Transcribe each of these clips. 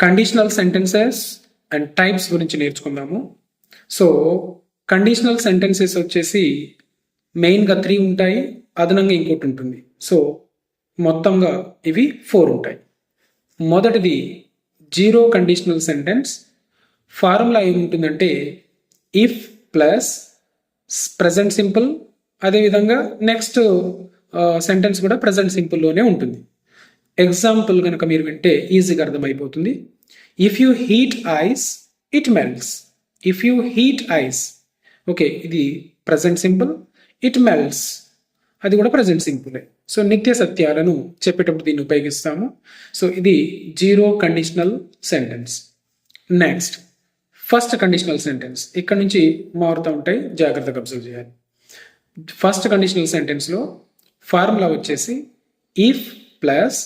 Conditional sentences and types గురించి నేర్చుకుందాము. So conditional sentences వచ్చేసి మెయిన్గా త్రీ ఉంటాయి అదనంగా ఇంకోటి ఉంటుంది. సో మొత్తంగా ఇవి ఫోర్ ఉంటాయి. మొదటిది జీరో కండిషనల్ సెంటెన్స్ ఫార్ములా ఏముంటుందంటే ఇఫ్ ప్లస్ ప్రజెంట్ సింపుల్ అదేవిధంగా నెక్స్ట్ సెంటెన్స్ uh, కూడా ప్రజెంట్ సింపుల్లోనే ఉంటుంది. ఎగ్జాంపుల్ కనుక మీరు వింటే ఈజీగా అర్థమైపోతుంది. If you heat ice it melts if you heat ice okay ఇది ప్రజెంట్ సింపుల్ ఇట్ మెల్ట్స్ అది కూడా ప్రజెంట్ సింపులే సో నిత్య సత్యాలను చెప్పేటప్పుడు దీన్ని ఉపయోగిస్తాము. సో ఇది zero conditional sentence next first conditional sentence ఇక్కడ నుంచి మారుతూ ఉంటాయి జాగ్రత్తగా అబ్జర్వ్ చేయాలి. ఫస్ట్ కండిషనల్ సెంటెన్స్లో ఫార్ములా వచ్చేసి if plus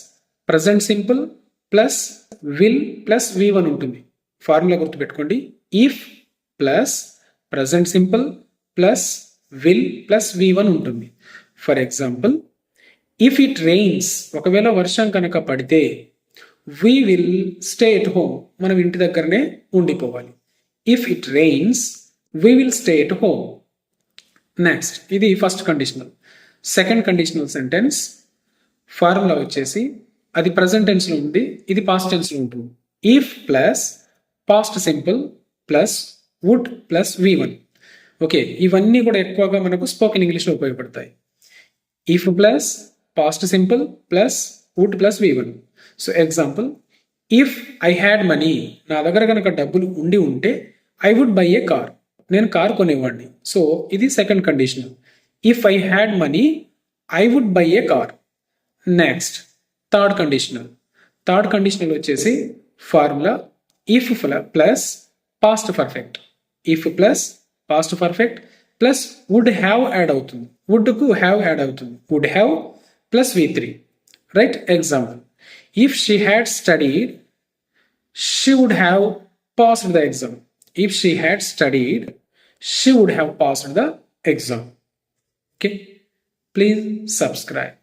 present simple plus will plus V one ఉంటుంది. ఫార్ములా గుర్తుపెట్టుకోండి. If plus present simple plus will plus V one ఉంటుంది. For example if it rains ఒకవేళ వర్షం కనుక పడితే we will stay at home మనం ఇంటి దగ్గరనే ఉండిపోవాలి. If it rains we will stay at home next ఇది first conditional second conditional sentence formula వచ్చేసి అది ప్రజెంట్ టెన్స్లో ఉంది ఇది పాస్ట్ టెన్స్లో ఉంటుంది. If plus past simple plus would plus V one okay ఇవన్నీ కూడా ఎక్కువగా మనకు స్పోకెన్ ఇంగ్లీష్లో ఉపయోగపడతాయి. If plus past simple plus would plus V one so example if I had money నా దగ్గర కనుక డబ్బులు ఉండి ఉంటే I would buy a car నేను కార్ కొనేవాడిని. సో ఇది second condition if I had money I would buy a car next third conditional third conditional వచ్చేసి formula if plus past perfect if plus past perfect plus would have add అవుతుంది. వుడ్కు have add అవుతుంది. Would have plus V three right example if she had studied she would have passed the exam if she had studied she would have passed the exam okay please subscribe